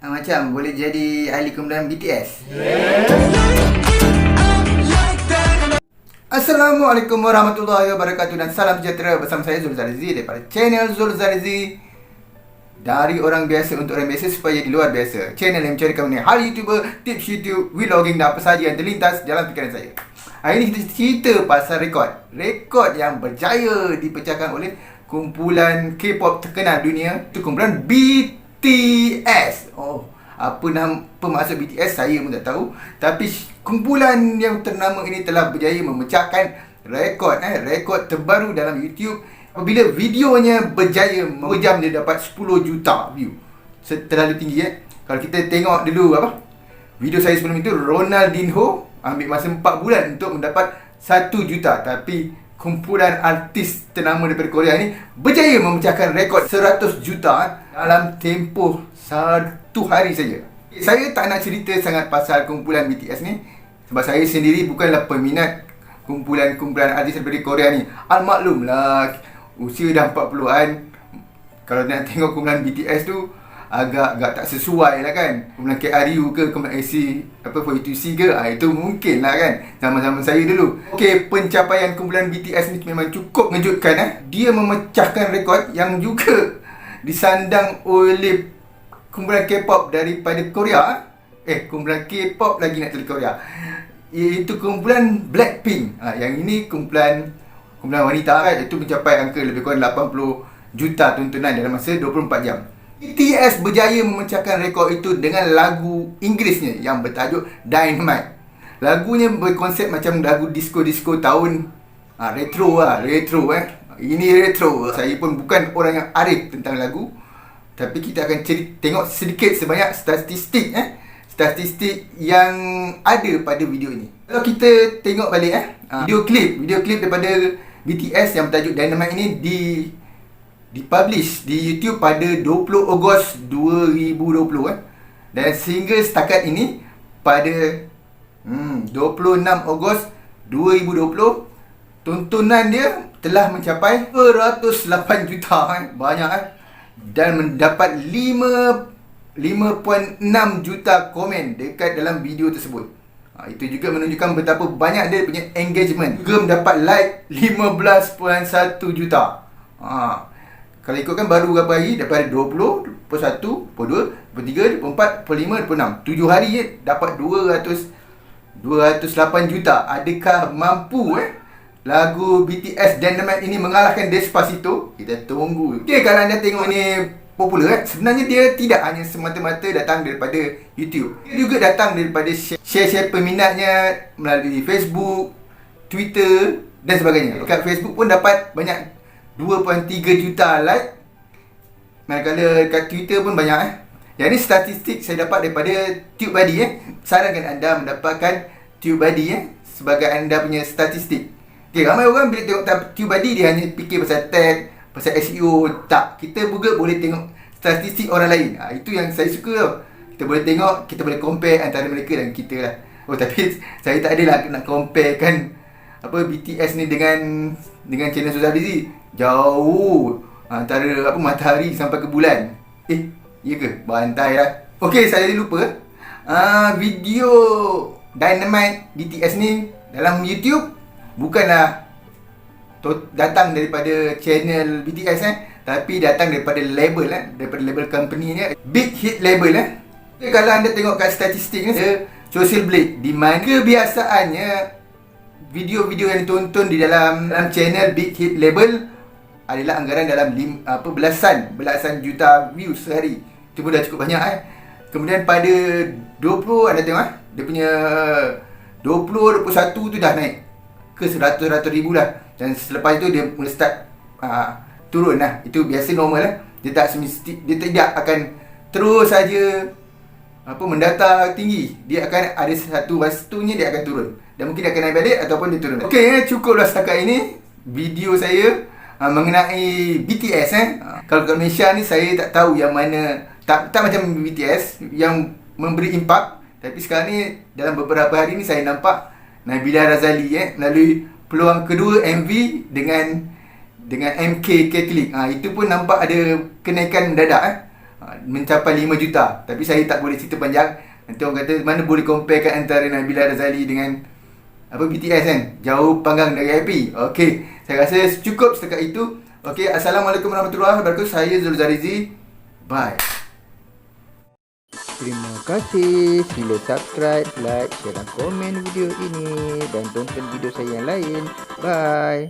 Ah, macam boleh jadi ahli kemudahan BTS. Assalamualaikum warahmatullahi wabarakatuh dan salam sejahtera bersama saya Zul Zalizi daripada channel Zul Zalizi dari orang biasa untuk orang biasa supaya di luar biasa. Channel yang mencari kamu hal YouTuber, tips YouTube, vlogging dan apa sahaja yang terlintas dalam fikiran saya. Hari ini kita cerita pasal rekod. Rekod yang berjaya dipecahkan oleh kumpulan K-pop terkenal dunia. Itu kumpulan BTS. Oh, apa nama maksud BTS saya pun tak tahu. Tapi kumpulan yang ternama ini telah berjaya memecahkan rekod eh rekod terbaru dalam YouTube apabila videonya berjaya berjam dia dapat 10 juta view. Terlalu tinggi eh. Kalau kita tengok dulu apa? Video saya sebelum itu Ronaldinho ambil masa 4 bulan untuk mendapat 1 juta. Tapi kumpulan artis ternama daripada Korea ni berjaya memecahkan rekod 100 juta eh, dalam tempoh hari saja. Saya tak nak cerita sangat pasal kumpulan BTS ni. Sebab saya sendiri bukanlah peminat kumpulan-kumpulan artis daripada Korea ni. Al lah usia dah 40-an kalau nak tengok kumpulan BTS tu agak-agak tak sesuai lah kan. Kumpulan KRU ke Kumpulan AC apa for C ke? Ha, Itu mungkin lah kan. Zaman-zaman saya dulu. Okay pencapaian kumpulan BTS ni memang cukup mengejutkan eh. Dia memecahkan rekod yang juga Disandang oleh kumpulan K-pop daripada Korea eh kumpulan K-pop lagi nak dari Korea iaitu kumpulan Blackpink. Ha, yang ini kumpulan kumpulan wanita kan itu mencapai angka lebih kurang 80 juta tontonan dalam masa 24 jam. BTS berjaya memecahkan rekod itu dengan lagu Inggerisnya yang bertajuk Dynamite. Lagunya berkonsep macam lagu disco-disco tahun ha, retro lah retro eh. Ini retro saya pun bukan orang yang arif tentang lagu tapi kita akan ceri- tengok sedikit sebanyak statistik eh statistik yang ada pada video ini. Kalau kita tengok balik eh ah. video klip, video klip daripada BTS yang bertajuk Dynamite ini di dipublish di YouTube pada 20 Ogos 2020 eh. Dan sehingga setakat ini pada hmm 26 Ogos 2020 tontonan dia telah mencapai 208 juta eh. Banyak eh dan mendapat 5 5.6 juta komen dekat dalam video tersebut. Ha, itu juga menunjukkan betapa banyak dia punya engagement. Juga mendapat like 15.1 juta. Ha, kalau ikutkan baru berapa hari? Daripada 20, 21, 22, 23, 24, 25, 26. 7 hari je dapat 200 208 juta. Adakah mampu eh lagu BTS Dynamite ini mengalahkan Despacito? Kita tunggu. Okay, kalau anda tengok ni popular eh, sebenarnya dia tidak hanya semata-mata datang daripada YouTube. Dia juga datang daripada share-share peminatnya melalui Facebook, Twitter dan sebagainya. Dekat Facebook pun dapat banyak 2.3 juta like. Manakala dekat Twitter pun banyak eh. Ni statistik saya dapat daripada TubeBuddy eh. Sarankan anda mendapatkan TubeBuddy eh sebagai anda punya statistik. Okay, ramai orang bila tengok TubeBuddy dia hanya fikir pasal tag, pasal SEO. Tak, kita juga boleh tengok statistik orang lain. Ha, itu yang saya suka tau. Kita boleh tengok, kita boleh compare antara mereka dan kita lah. Oh, tapi saya tak adalah nak compare kan apa BTS ni dengan dengan channel Suzal Dizi. Jauh antara apa matahari sampai ke bulan. Eh, iya ke? Bantai lah. Okay, saya lupa. Uh, video Dynamite BTS ni dalam YouTube bukanlah datang daripada channel BTS eh. Tapi datang daripada label eh. Daripada label company ni big hit label eh. Okay, kalau anda tengok kat statistik ni social blade di mana kebiasaannya video-video yang ditonton di dalam dalam channel big hit label adalah anggaran dalam lim, apa belasan belasan juta view sehari. Itu pun dah cukup banyak eh. Kemudian pada 20 anda tengok eh dia punya 20 21 tu dah naik ke seratus-ratus ribu lah. Dan selepas itu dia mula start uh, turun lah. Itu biasa normal lah. Dia tak semesti, dia tidak akan terus saja apa mendata tinggi. Dia akan ada satu waktunya dia akan turun. Dan mungkin dia akan naik balik ataupun dia turun okey eh, cukuplah setakat ini video saya uh, mengenai BTS eh. Uh, kalau kat Malaysia ni saya tak tahu yang mana tak tak macam BTS yang memberi impak. Tapi sekarang ni dalam beberapa hari ni saya nampak Nabila Razali eh melalui peluang kedua MV dengan dengan MK Click. Ha, itu pun nampak ada kenaikan mendadak eh. Ha, mencapai 5 juta. Tapi saya tak boleh cerita panjang. Nanti orang kata mana boleh comparekan antara Nabila Razali dengan apa BTS kan? Jauh panggang dari IP. Okey, saya rasa cukup setakat itu. Okey, Assalamualaikum warahmatullahi wabarakatuh. Saya Zul Zarizi. Bye. Terima kasih. Sila subscribe, like, share dan komen video ini dan tonton video saya yang lain. Bye.